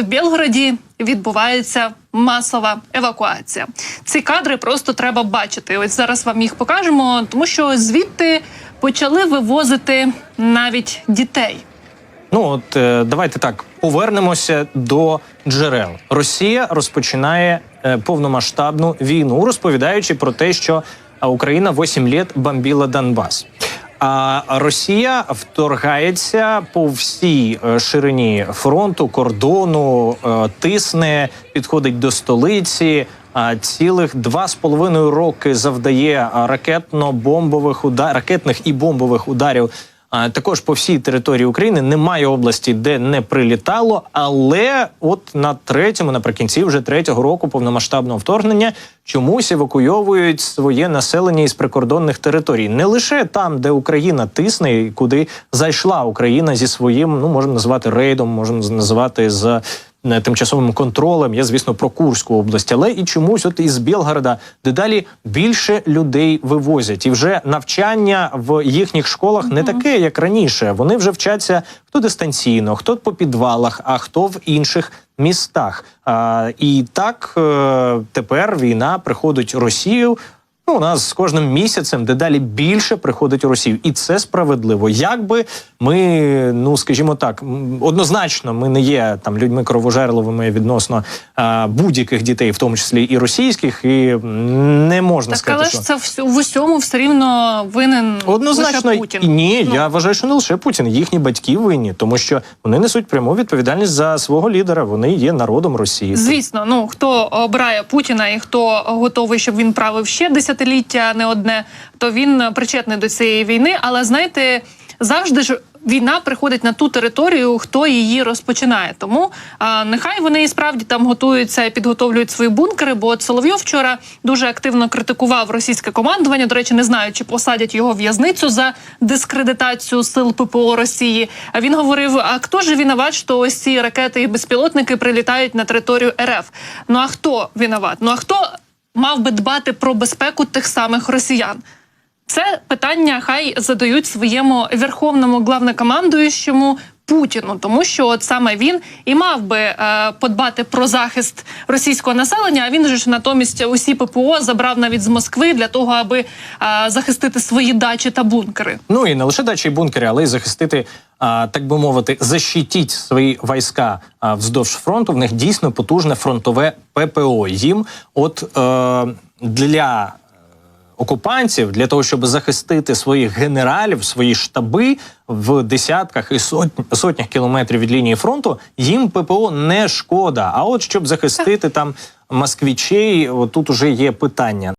В Білгороді відбувається масова евакуація. Ці кадри просто треба бачити. Ось зараз вам їх покажемо, тому що звідти почали вивозити навіть дітей. Ну от е, давайте так повернемося до джерел. Росія розпочинає е, повномасштабну війну, розповідаючи про те, що Україна 8 літ бомбила Донбас. А Росія вторгається по всій е, ширині фронту, кордону, е, тисне, підходить до столиці. А цілих два з половиною роки завдає ракетно-бомбових удар, ракетних і бомбових ударів а, також по всій території України немає області, де не прилітало. Але от на третьому, наприкінці вже третього року повномасштабного вторгнення, чомусь евакуйовують своє населення із прикордонних територій. Не лише там, де Україна тисне, куди зайшла Україна зі своїм, ну можна назвати рейдом, можна назвати з. Е, Тимчасовим контролем я, звісно, про Курську область, але і чомусь, от із Білгорода, дедалі більше людей вивозять, і вже навчання в їхніх школах не таке, як раніше. Вони вже вчаться хто дистанційно, хто по підвалах, а хто в інших містах. А, і так е, тепер війна приходить Росію. Ну, у нас з кожним місяцем дедалі більше приходить у Росію, і це справедливо. Якби ми, ну скажімо так, однозначно, ми не є там людьми кровожерливими відносно а, будь-яких дітей, в тому числі і російських, і не можна Так, сказати, але що ж це в усьому все рівно винен Однозначно лише Путін. ні, Ну. я вважаю, що не лише Путін, їхні батьки винні, тому що вони несуть пряму відповідальність за свого лідера. Вони є народом Росії. Звісно, ну хто обирає Путіна і хто готовий, щоб він правив ще десятиліття, не одне, то він е, причетний до цієї війни. Але знаєте, завжди ж. Війна приходить на ту територію, хто її розпочинає. Тому а, нехай вони і справді там готуються і підготовлюють свої бункери. Бо от Соловйов вчора дуже активно критикував російське командування. До речі, не знаю, чи посадять його в'язницю за дискредитацію сил ППО Росії. А він говорив: а хто ж виноват, що ось ці ракети і безпілотники прилітають на територію РФ? Ну а хто виноват? Ну а хто мав би дбати про безпеку тих самих росіян? Це питання хай задають своєму верховному главнокомандуючому Путіну, тому що от саме він і мав би е, подбати про захист російського населення. А він же ж натомість усі ППО забрав навіть з Москви для того, аби е, захистити свої дачі та бункери. Ну і не лише дачі і бункери, але й захистити, так би мовити, защитіть свої війська вздовж фронту. В них дійсно потужне фронтове ППО. Їм, от е, для окупантів для того, щоб захистити своїх генералів, свої штаби в десятках і сотні, сотнях кілометрів від лінії фронту, їм ППО не шкода. А от щоб захистити там москвічей, тут уже є питання.